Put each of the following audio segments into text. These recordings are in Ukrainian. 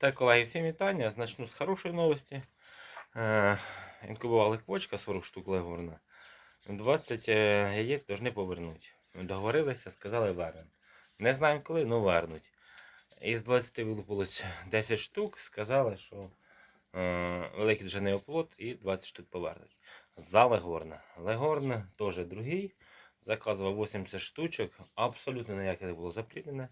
Так, колеги, всім вітання. Значну з хорошої новості. Е, інкубували квочка 40 штук легорна. 20 е, яєць повинні повернути. Договорилися, сказали вернемо. Не знаємо коли, але вернуть. Із 20 вилупилось 10 штук, сказали, що е, великий вже оплот і 20 штук повернуть. За легорна. Легорна теж другий. Заказував 80 штучок, абсолютно ніяке не було запліднене.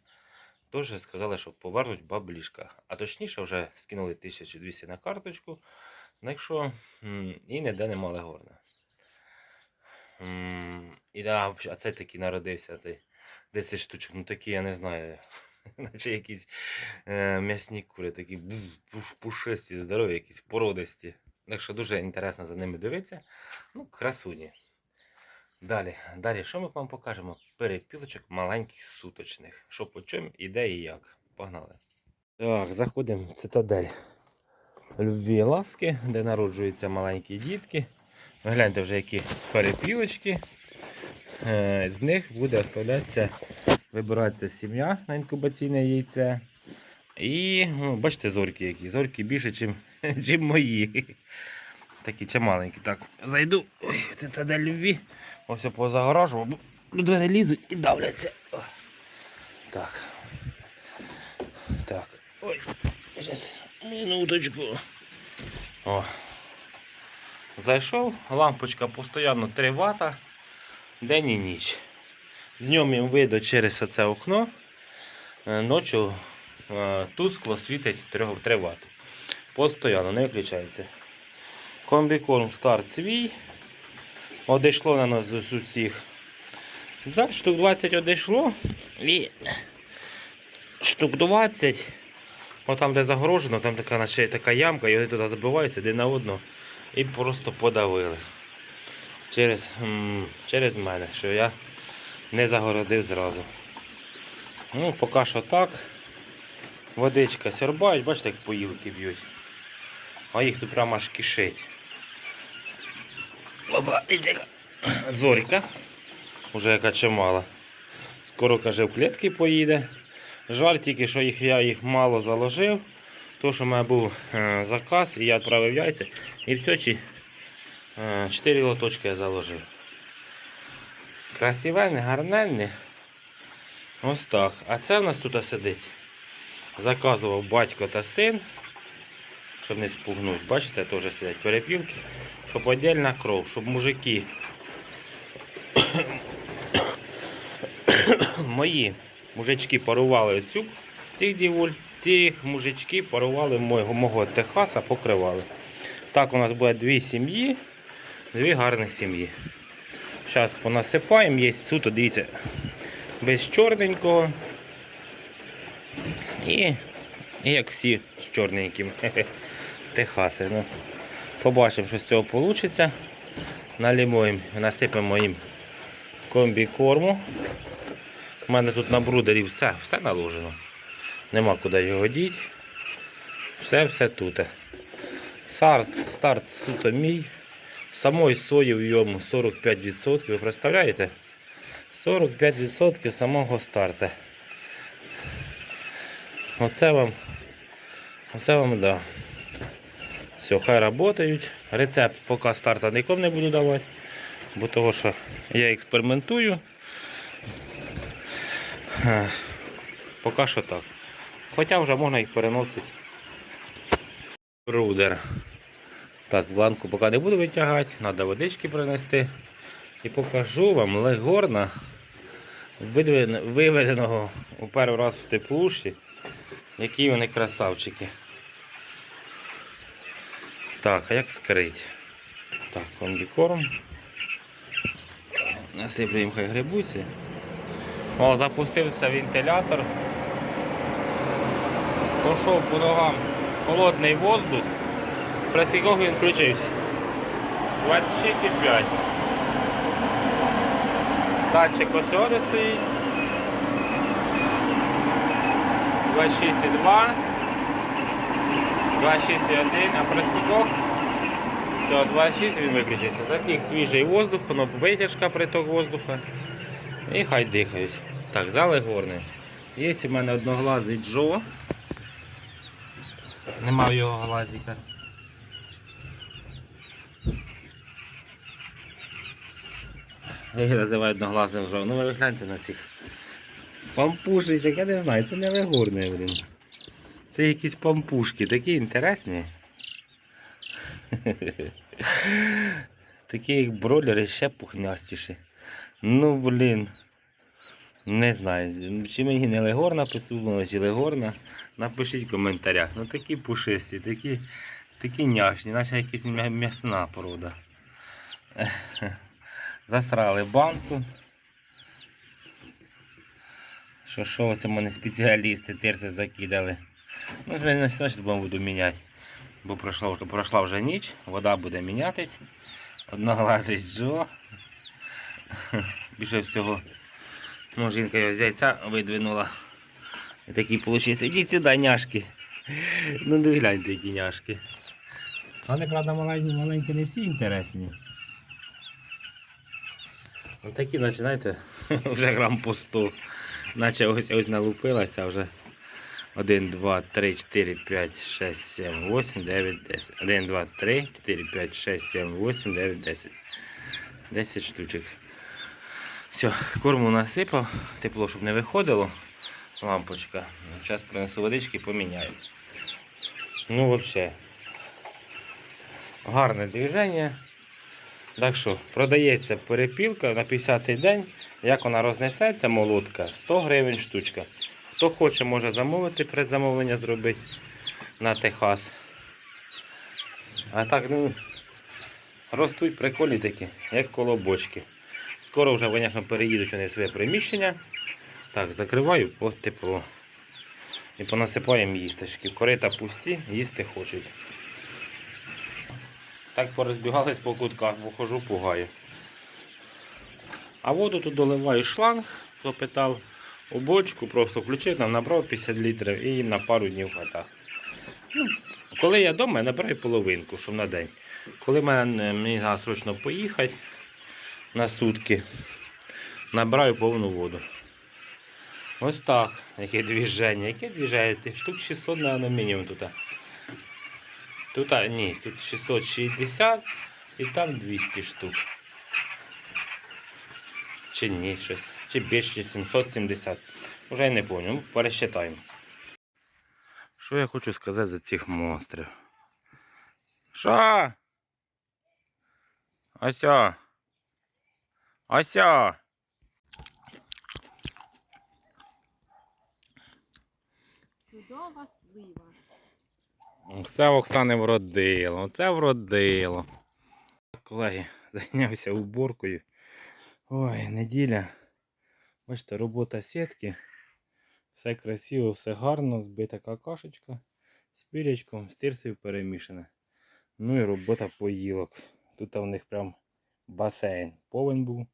Теж сказали, що повернуть баблішка. А точніше, вже скинули 1200 на карточку. Ну, якщо і ніде нема легорна. М, І да, а цей такий народився, цей 10 штучок. Ну такі, я не знаю. Наче якісь е, м'ясні кури, такі пушисті, здорові, якісь породисті. Так що дуже інтересно за ними дивитися. Ну, красуні. Далі, далі, що ми вам покажемо? Перепілочок маленьких суточних. Що по чому, і де і як. Погнали. Так, заходимо в цитадель любві і ласки, де народжуються маленькі дітки. Гляньте вже які перепілочки. Е, З них буде оставлятися, вибиратися сім'я на інкубаційне яйце. І ну, бачите, зорки які. Зорки більше, ніж мої. Такі чималенькі. Так, зайду. Ой, в цитадель любві. Ось я позагоражував, бо двері лізуть і давляться. Так. Так. Ой, зараз минуточку. О. Зайшов, лампочка постійно 3 Вт, день і ніч. Днем їм видно через оце окно, е, ночі е, тускло світить 3, 3 Вт. Постоянно, не виключається. Комбікорм старт свій. Одійшло на нас з усіх. Да, штук 20 одійшло. І штук 20. Отам, де загорожено, там така, наче, така ямка, і вони туди забиваються один на одного і просто подавили. Через, через мене, що я не загородив зразу. Ну, поки що так. Водичка сьорбають, бачите, як поїлки б'ють. А їх тут прямо аж кишить. Дивіться, яка Зорька. Уже яка чимала. Скоро каже в клітки поїде. Жаль тільки, що їх, я їх мало заложив. То, що в мене був е, заказ, і я відправив яйця. І все, чи, е, 4 лоточки я заложив. Красивенне, гарненне. Ось так. А це в нас тут сидить. Заказував батько та син. Щоб не спугнути. Бачите, теж сидять перепілки. Щоб отдельна кров, щоб мужики мої мужички парували цю цих дівуль, цих мужички парували мого, мого Техаса, покривали. Так у нас буде дві сім'ї, дві гарних сім'ї. Зараз понасипаємо, є суто, дивіться, без чорненького. І, і як всі з чорненьким. Техаси. Ну, побачимо, що з цього вийде. Налімо їм, насипемо їм комбікорму. У мене тут на брудері все, все наложено. Нема куди його діти. Все, все тут. Старт, старт суто мій. Самої сої в йому 45%. Ви представляєте? 45% самого старту. Оце вам. Оце вам да. Все, хай працюють. Рецепт поки старта нікому не буду давати, бо того, що я експериментую. Е, Поки що так. Хоча вже можна їх переносити. Рудер. Так, банку поки не буду витягати, треба водички принести. І покажу вам легорна виведеного у перший раз в теплуші, які вони красавчики. Так, а як скрить? Так, комбікорм. Насиплю їм хай грибуться. О, запустився вентилятор. Пішов по ногам холодний воздух. При скількох він включився? 26,5. Датчик ось сюди стоїть. 26,2. 261, а при скількох? Все, 26 він виключився. Затік свіжий воздух, воно витяжка приток воздуха. І хай дихають. Так, зали горний. Є у мене одноглазий Джо. Нема в його глазика. Я їх називаю одноглазним жовтим. Ну ви гляньте на цих пампушечок, я не знаю, це не вигурне, блін. Це якісь пампушки, такі інтересні. Такі як бройлери ще пухнястіші. Ну блін. Не знаю, чи мені не легорна писувала, чи легорна. Напишіть в коментарях. Ну такі пушисті, такі, такі няшні, наче якась м'ясна порода. Засрали банку. Що що це в мене спеціалісти терці закидали. Ну, на сьогодні буду міняти. Бо пройшла, вже- пройшла вже ніч, вода буде мінятись. Одноглазий Джо. Більше всього. Ну, жінка його з яйця видвинула. І такий получився. Ідіть сюди, няшки. Ну, не гляньте, які няшки. Вони, правда, маленькі, маленькі не всі інтересні. Ну такі, наче, знаєте, вже грам по 100. Наче ось ось налупилася вже. 1, 2, 3, 4, 5, 6, 7, 8, 9, 10. 1, 2, 3, 4, 5, 6, 7, 8, 9, 10. 10 штучок. Все, корму насипав, тепло, щоб не виходило. Лампочка. Зараз принесу водички поміняю. Ну, взагалі. Гарне движення. Так що, продається перепілка на 50-й день. Як вона рознесеться, молотка, 100 гривень штучка. Хто хоче, може замовити, предзамовлення зробити на Техас. А так, ну, ростуть прикольні такі, як колобочки. Скоро вже, звісно, переїдуть вони в своє приміщення. Так, закриваю по тепло. І понасипаємо їсточки. Корита пусті, їсти хочуть. Так порозбігались по кутках, бо хожу, пугаю. А воду тут доливаю шланг, хто питав, у бочку, просто включив, набрав 50 літрів і на пару днів хватає. Ну, коли я вдома, я набираю половинку, щоб на день. Коли мене, мені треба срочно поїхати на сутки, набираю повну воду. Ось так. Яке движення. Яке движення? Штук 600, мабуть, мінімум тут. Тут, ні, тут 660 і там 200 штук. Чи ні, щось. Чи більше 770. Уже я не пам'ятаю. Ну, пересчитаємо. Що я хочу сказати за цих монстрів? Що? Ася. Ася. Чудова слива. Все Оксани вродило, це вродило. Колеги, зайнявся уборкою. Ой, неділя. Бачите, робота сітки. Все красиво, все гарно, збита какашечка з пірячком, з тирсою перемішане. Ну і робота поїлок. Тут у них прям басейн. Повен був.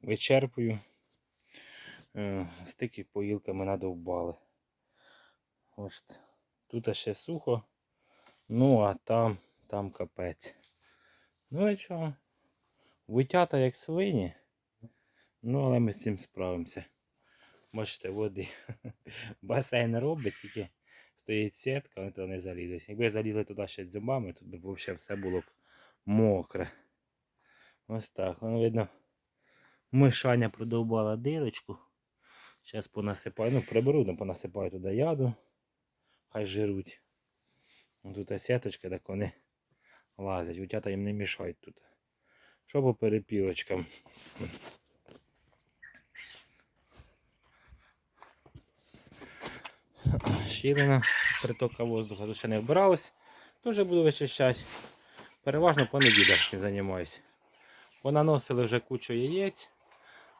Вичерпую. Е, Стики поїлками надовбали. Ось тут ще сухо. Ну, а там, там капець. Ну і чого? Витята як свині. Ну, але ми з цим справимося. Бачите, води. Басейн робить, тільки стоїть сітка, вони туди не залізуть. Якби залізли туди ще зубами, тут би взагалі все було б мокре. Ось так. Воно видно. Мишаня продовбала дирочку. Зараз понасипаю. Ну, приберу, ну, понасипаю туди яду. Хай жируть. Ну, Тут сіточка, так вони лазять. Утята їм не мішають тут. Що по перепілочкам? Щілина, притока воздуха тут ще не вбиралась. Дуже буду вичищати. Переважно по неділях займаюся. Понаносили вже кучу яєць.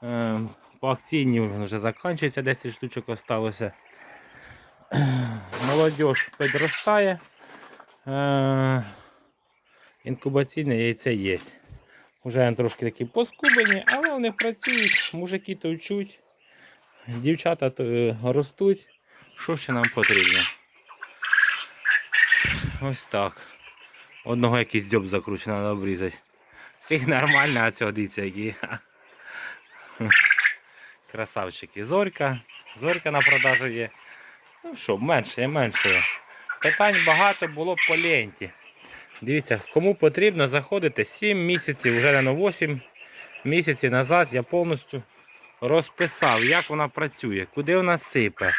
Ем, По акційні вже закінчується, 10 штучок осталося. Молодіж підростає. Е, Інкубаційне яйце є. Вже трошки такі поскубені, але вони працюють, мужики товчуть, дівчата е, ростуть. Що ще нам потрібно? Ось так. Одного якийсь дзьоб закручений, треба обрізати. Всіх нормально, а цього дивіться які. Красавчики. Зорька. Зорька на продажу є. Ну що, менше, менше. питань багато було по ленті. Дивіться, кому потрібно, заходите 7 місяців, вже на 8 місяців назад я повністю розписав, як вона працює, куди вона сипе,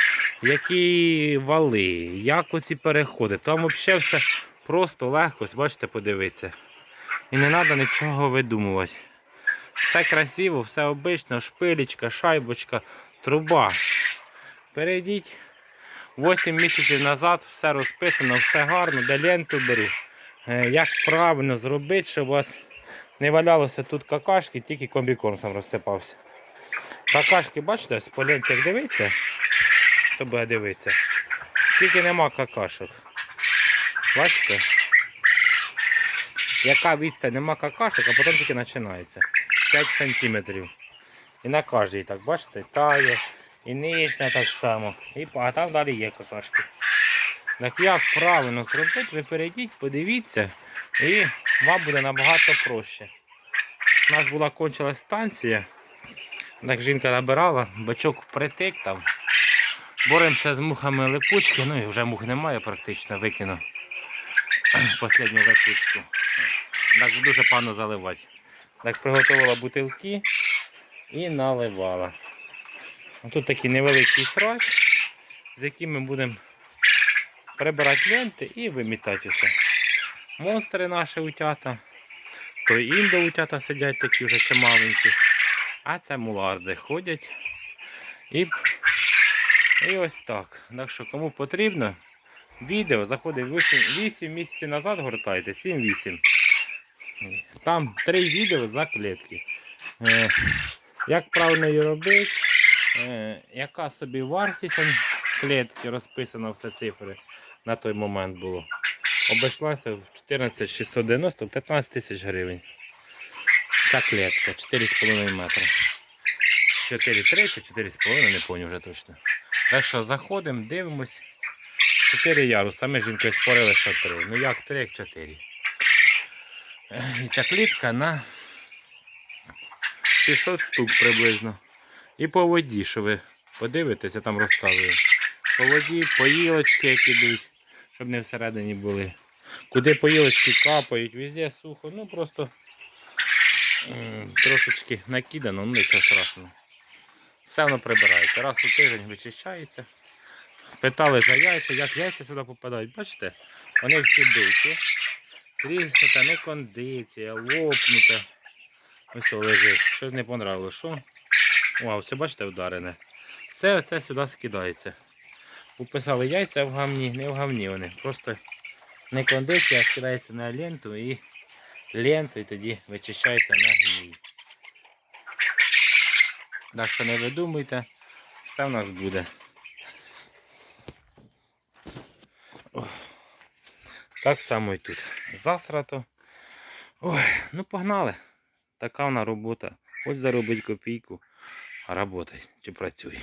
які вали, як оці переходи. Там взагалі все просто легко, бачите, подивіться. І не треба нічого видумувати. Все красиво, все обично, шпилечка, шайбочка, труба. Перейдіть 8 місяців назад, все розписано, все гарно, де ленту беру. Е, Як правильно зробити, щоб у вас не валялося тут какашки, тільки комбікорм сам розсипався. Какашки, бачите, по ленті як дивиться, хто буде дивитися. Скільки нема какашок. Бачите? Яка відстань нема какашок, а потім тільки починається. 5 сантиметрів. І на кожній так, бачите, тає, і нижня так само. І, а там далі є какашки. Так як правильно зробити, ви перейдіть, подивіться, і вам буде набагато проще. У нас була кончилась станція. Так жінка набирала, бачок притик там. Боремося з мухами липучки, ну і вже мух немає практично, викинув останню липучку. Так дуже погано заливати. Так приготувала бутилки і наливала. А Тут такий невеликий срач, з яким ми будемо прибирати ленти і вимітати усе. Монстри наші утята. То індо утята сидять такі вже чималенькі. А це муларди ходять. І, і ось так. Так що кому потрібно, відео заходить 8, 8 місяців назад, гортайте, 7-8. Там три відео за клітки. Е, як правильно її робити, е, яка собі вартість клітки розписано все цифри на той момент було. Обійшлася в 14 690 15 тисяч гривень. Ця клітка 4,5 метра. 4,3 чи 4,5, не пам'ятаю вже точно. Так що заходимо, дивимось. 4 яруса. Ми з жінкою спорили, що 3. Ну як 3, як 4. І ця клітка на 600 штук приблизно. І по воді, що ви подивитеся, там розказую. По воді, поїлочки, які йдуть, щоб не всередині були. Куди поїлочки капають, везде сухо, ну просто трошечки накидано, ну нічого страшного. Все воно прибирається. Раз у тиждень вичищається. Питали за яйця, як яйця сюди попадають. Бачите? Вони всі биті. Тріснута, не кондиція, лопнута. Ось лежить. Щось не понравилось. Що? О, все бачите, вдарене. Все це сюди скидається. Уписали яйця в гамні, не в гамні вони. Просто не кондиція, а скидається на ленту і ленту тоді вичищається на гній. Так що не видумуйте, все в нас буде. Так само і тут. Засрато. Ой, ну погнали. Така вона робота. Хоч заробить копійку, а роботай чи працюй.